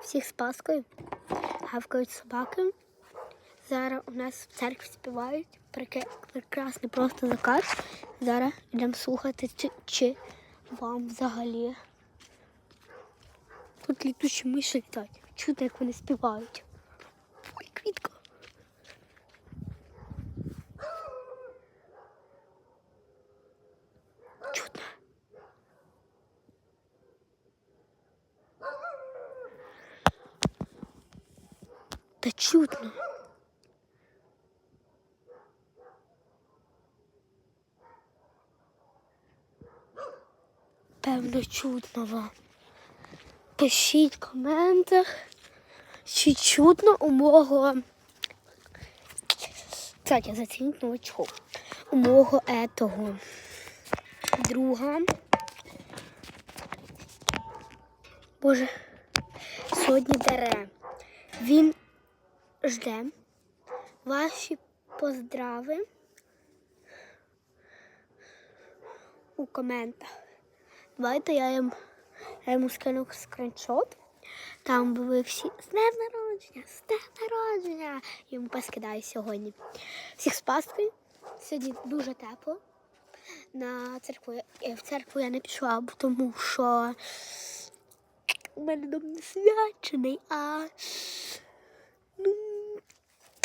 Всіх з Паскою. Гавкають собаки. Зараз у нас в церкві співають. Прекрасний просто закат. Зараз йдемо слухати, чи, чи вам взагалі. Тут літучі миші літають. Чути, як вони співають. Ой, квітка. Та чутно. Певно, чутно вам. Пишіть в коментах, чи чутно у мого. Кстати, зацініть новачков. У мого етого друга. Боже, сьогодні дере. Він жде ваші поздрави у коментах. Давайте я їм я йому скину скриншот. Там би ви всі з днем народження, з днем народження. Йому поскидаю сьогодні. Всіх з Пасхою. Сьогодні дуже тепло. На церкву я- в церкву я не пішла, тому що у мене дом не свячений, а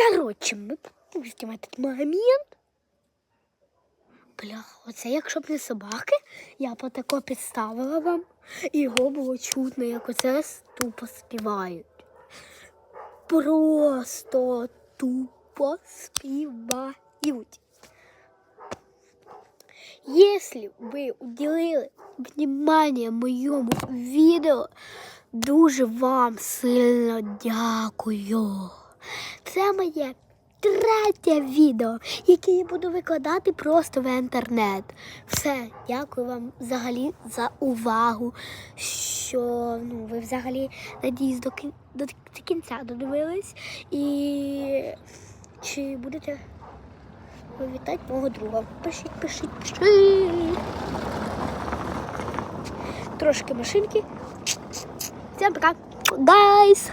коротше, ми пропустимо этот момент. Бля, оце якщо б не собаки, я б тако підставила вам, і його було чутно, як оце тупо співають. Просто тупо співають. Если ви уділили внимание моєму відео, дуже вам сильно дякую. Це моє третє відео, яке я буду викладати просто в інтернет. Все, дякую вам взагалі за увагу. Що ну, ви взагалі надіюсь до, кін- до, кінця додивились. І чи будете вітати мого друга? Пишіть, пишіть, пишіть. Трошки машинки. Всім пока. Гайс!